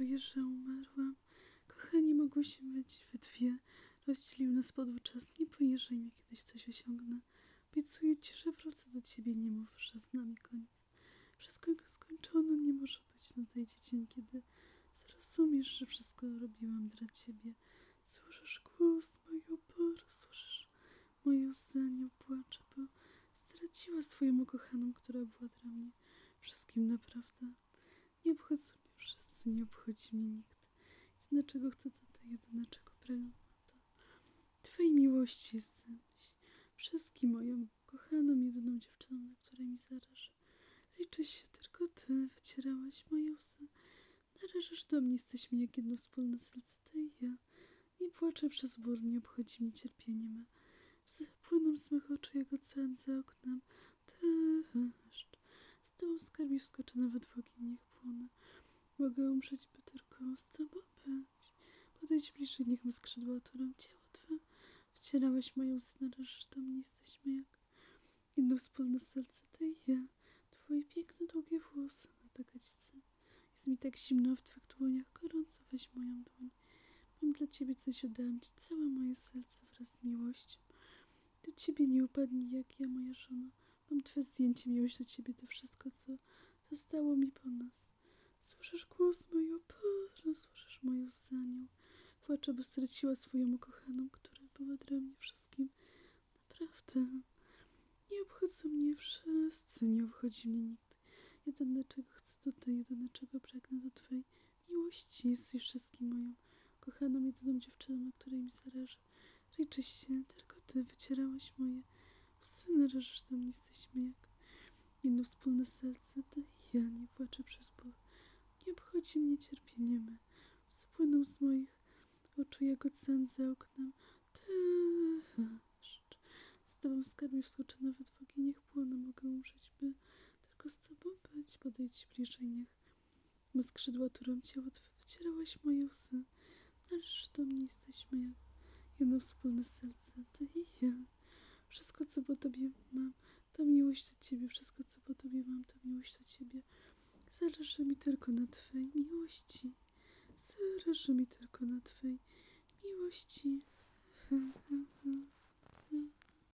czuję, że umarłam. Kochani, mogłyśmy być we dwie. Rozdzielił nas podczas. Nie poniżej mnie, kiedyś coś osiągnę. Obiecuję ci, że wrócę do ciebie. Nie mów, że z nami koniec. Wszystko skończone nie może być na tej dzień, kiedy zrozumiesz, że wszystko robiłam dla ciebie. Słyszysz głos mojej opory, słyszysz moje łzy, nie płacze, bo straciła swoją ukochaną, która była dla mnie wszystkim naprawdę. Nie obchodzą wszyscy, nie obchodzi mnie nikt. Jedyne czego chcę to to jedyne czego pragnę to Twojej miłości jestem. Wszystkim moją kochaną, jedyną dziewczyną, na której mi zależy. Liczy się tylko ty, wycierałaś moje łzy. Należysz do mnie, jesteśmy jak jedno wspólne serce, ty i ja. Nie płaczę przez ból, nie obchodzi mnie cierpienie me. Płyną z mych oczu jak ocean za oknem. Deszcz. Z tobą skarbi wskoczę nawet w ogień, niech płonę. Mogę umrzeć, by tylko z tobą być. Podejdź bliżej, niech me skrzydła otulą ciało twe. Wcierałaś moje łzy, należysz do mnie, jesteśmy jak jedno wspólne serce, ty i ja. Twoje piękne, długie włosy na takaćce. Jest mi tak zimno w twych dłoniach, gorąco weź moją dłoń. Mam dla ciebie coś, oddałam ci całe moje serce wraz z miłością. Do ciebie nie upadnie jak ja, moja żona. Mam twoje zdjęcie, miłość do ciebie, to wszystko, co zostało mi po nas. Słyszysz głos mojej opory, słyszysz moje łzy, anioł. Płaczę, bo straciła swoją ukochaną, która była dla mnie wszystkim. Naprawdę. Nie obchodzą mnie wszyscy, nie obchodzi mnie nikt. Jedyne czego chcę to ty, jedyne czego pragnę to twojej miłości. Jesteś wszystkim moją kochaną, jedyną dziewczyną, której mi zależy. Liczy się, tylko ty wycierałaś moje łzy, należysz do mnie, jesteśmy jak jedno wspólne serce, ty ja nie płaczę przez obchodzi mnie cierpienie płyną z moich oczu jak ocean za oknem. Deszcz. Z tobą skarbi wskoczę nawet w ogień, niech płonę, mogę umrzeć, by tylko z tobą być. Podejdź bliżej, niech me skrzydła turą ciało twe wycierałaś moje łzy. Należysz do mnie, jesteśmy jak jedno wspólne serce, ty i ja. Wszystko, co po tobie mam, to miłość do ciebie. Wszystko, co po tobie mam, to miłość do ciebie. Zależy mi tylko na twojej miłości. Zależy mi tylko na twojej miłości.